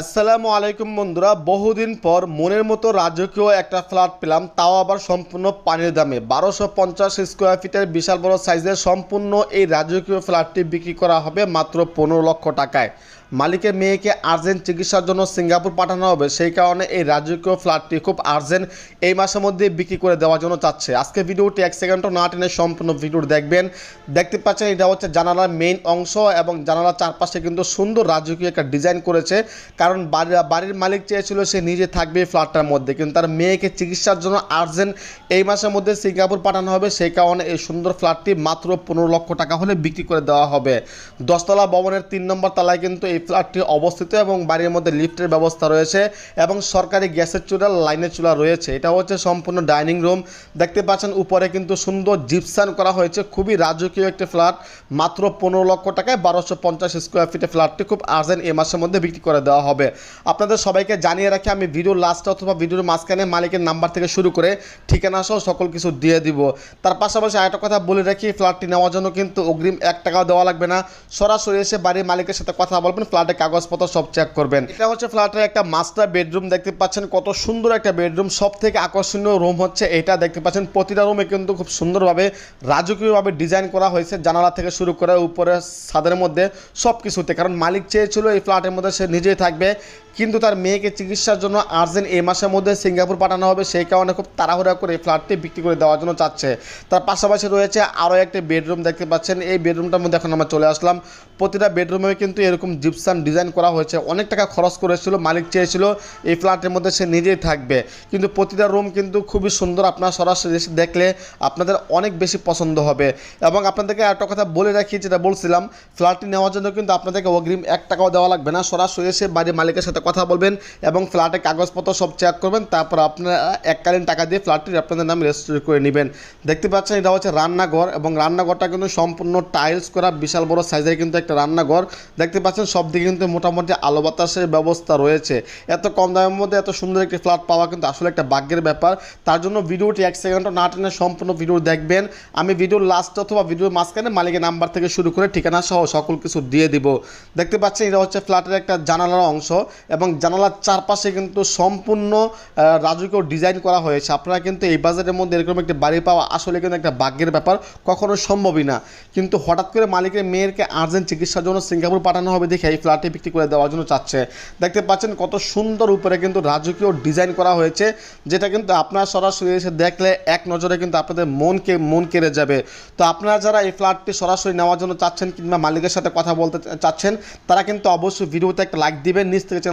আসসালামু আলাইকুম বন্ধুরা, বহুদিন পর মনের মতো রাজকীয় একটা ফ্ল্যাট পেলাম, তাও আবার সম্পূর্ণ পানির দামে। বারোশো পঞ্চাশ স্কোয়ার ফিটের বিশাল বড় সাইজের সম্পূর্ণ এই রাজকীয় ফ্ল্যাটটি বিক্রি করা হবে মাত্র পনেরো লক্ষ টাকায়। মালিকের মেয়েকে আর্জেন্ট চিকিৎসার জন্য সিঙ্গাপুর পাঠানো হবে, সেই কারণে এই রাজকীয় ফ্ল্যাটটি খুব আর্জেন্ট এই মাসের মধ্যে বিক্রি করে দেওয়ার জন্য চাচ্ছে। আজকে ভিডিওটি এক সেকেন্ডও না টেনে সম্পূর্ণ ভিডিও দেখবেন। দেখতে পাচ্ছেন, এটা হচ্ছে জানালার মেইন অংশ এবং জানালার চারপাশে কিন্তু সুন্দর রাজকীয় একটা ডিজাইন করেছে। কারণ বাড়ির মালিক চেয়েছিল সে নিজে থাকবে ফ্ল্যাটটার মধ্যে। কিন্তু তার মেয়েকে চিকিৎসার জন্য আর্জেন্ট এই মাসের মধ্যে সিঙ্গাপুর পাঠানো হবে। সেই কারণে এই সুন্দর ফ্ল্যাটটি মাত্র পনেরো লক্ষ টাকা হলে বিক্রি করে দেওয়া হবে। দশতলা ভবনের তিন নম্বর তলায় কিন্তু এই ফ্ল্যাটটি অবস্থিত এবং বাড়ির মধ্যে লিফটের ব্যবস্থা রয়েছে এবং সরকারি গ্যাসের চুলা লাইনের চুলা রয়েছে। এটা হচ্ছে সম্পূর্ণ ডাইনিং রুম। দেখতে পাচ্ছেন উপরে কিন্তু সুন্দর জিপসান করা হয়েছে। খুবই রাজকীয় একটি ফ্ল্যাট। মাত্র পনেরো লক্ষ টাকায় বারোশো পঞ্চাশ স্কোয়ার ফিটের ফ্ল্যাটটি খুব আর্জেন্ট এই মাসের মধ্যে বিক্রি করে দেওয়া হবে। আপনাদের সবাইকে জানিয়ে রাখি, আমি ভিডিও লাস্টে অথবা ভিডিওর মাঝখানে মালিকের নাম্বার থেকে শুরু করে ঠিকানা সহ সকল কিছু দিয়ে দিব। তার পাশাপাশি আরেকটা কথা বলে রাখি ফ্ল্যাটটি নেওয়ার জন্য কিন্তু অগ্রিম এক টাকাও দেওয়া লাগবে না। সরাসরি এসে বাড়ির মালিকের সাথে কথা বলবেন ফ্ল্যাটের কাগজপত্র সব চেক করবেন। এটা হচ্ছে ফ্ল্যাটের একটা মাস্টার বেডরুম দেখতে পাচ্ছেন কত সুন্দর একটা বেডরুম সব থেকে আকর্ষণীয় রুম হচ্ছে এটা, দেখতে পাচ্ছেন প্রতিটা রুমে কিন্তু খুব সুন্দরভাবে রাজকীয়ভাবে ডিজাইন করা হয়েছে, জানালা থেকে শুরু করে উপরে ছাদের মধ্যে সব কিছুতে কারণ মালিক চেয়েছিল এই ফ্ল্যাটের মধ্যে সে নিজেই থাকবে। ve কিন্তু তার মেয়েকে চিকিৎসার জন্য আর্জেন্ট এই মাসের মধ্যে সিঙ্গাপুর পাঠানো হবে, সেই কারণে খুব তাড়াহুড়া করে ফ্ল্যাটটি বিক্রি করে দেওয়ার জন্য চাচ্ছে। তার পাশাপাশি রয়েছে আরও একটি বেডরুম দেখতে পাচ্ছেন। এই বেডরুমটার মধ্যে এখন আমরা চলে আসলাম। প্রতিটা বেডরুমে কিন্তু এরকম জিপসান ডিজাইন করা হয়েছে। অনেক টাকা খরচ করেছিল, মালিক চেয়েছিল এই ফ্ল্যাটের মধ্যে সে নিজেই থাকবে। কিন্তু প্রতিটা রুম কিন্তু খুবই সুন্দর আপনার সরাসরি দেখলে আপনাদের অনেক বেশি পছন্দ হবে। এবং আপনাদেরকে একটা কথা বলে রাখি, যেটা বলছিলাম, ফ্ল্যাটটি নেওয়ার জন্য কিন্তু আপনাদেরকে অগ্রিম এক টাকাও দেওয়া লাগবে না। সরাসরি এসে বাড়ির মালিকের সাথে কথা বলবেন এবং ফ্ল্যাটের কাগজপত্র সব চেক করবেন, তারপর আপনারা এককালীন টাকা দিয়ে ফ্ল্যাটটি আপনাদের নাম রেজিস্টার করে নেবেন। দেখতে পাচ্ছেন এটা হচ্ছে রান্নাঘর এবং রান্নাঘরটা কিন্তু সম্পূর্ণ টাইলস করা, বিশাল বড় সাইজের কিন্তু একটা রান্নাঘর। দেখতে পাচ্ছেন সব দিকে কিন্তু মোটামুটি আলো বাতাসের ব্যবস্থা রয়েছে। এত কম দামের মধ্যে এত সুন্দর একটি ফ্ল্যাট পাওয়া কিন্তু আসলে একটা ভাগ্যের ব্যাপার। তার জন্য ভিডিওটি এক সেকেন্ডও না টেনে সম্পূর্ণ ভিডিও দেখবেন। আমি ভিডিওর লাস্ট অথবা ভিডিওর মাঝখানে মালিকের নাম্বার থেকে শুরু করে ঠিকানা সহ সকল কিছু দিয়ে দিব। দেখতে পাচ্ছেন এটা হচ্ছে ফ্ল্যাটের একটা জানালার অংশ এবং জানালার চারপাশে কিন্তু সম্পূর্ণ রাজকীয় ডিজাইন করা হয়েছে। আপনারা কিন্তু এই বাজারের মধ্যে এরকম একটি বাড়ি পাওয়া আসলে কিন্তু একটা ভাগ্যের ব্যাপার, কখনো সম্ভবই না। কিন্তু হঠাৎ করে মালিকের মেয়েরকে আর্জেন্ট চিকিৎসার জন্য সিঙ্গাপুর পাঠানো হবে দেখে এই ফ্ল্যাটটি বিক্রি করে দেওয়ার জন্য চাচ্ছে। দেখতে পাচ্ছেন কত সুন্দর উপরে কিন্তু রাজকীয় ডিজাইন করা হয়েছে, যেটা কিন্তু আপনার সরাসরি এসে দেখলে এক নজরে কিন্তু আপনাদের মনকে, মন কেড়ে যাবে। তো আপনারা যারা এই ফ্ল্যাটটি সরাসরি নেওয়ার জন্য চাচ্ছেন কিংবা মালিকের সাথে কথা বলতে চাচ্ছেন, তারা কিন্তু অবশ্যই ভিডিওতে একটা লাইক দিবেন। নিচ থেকে চ্যানেল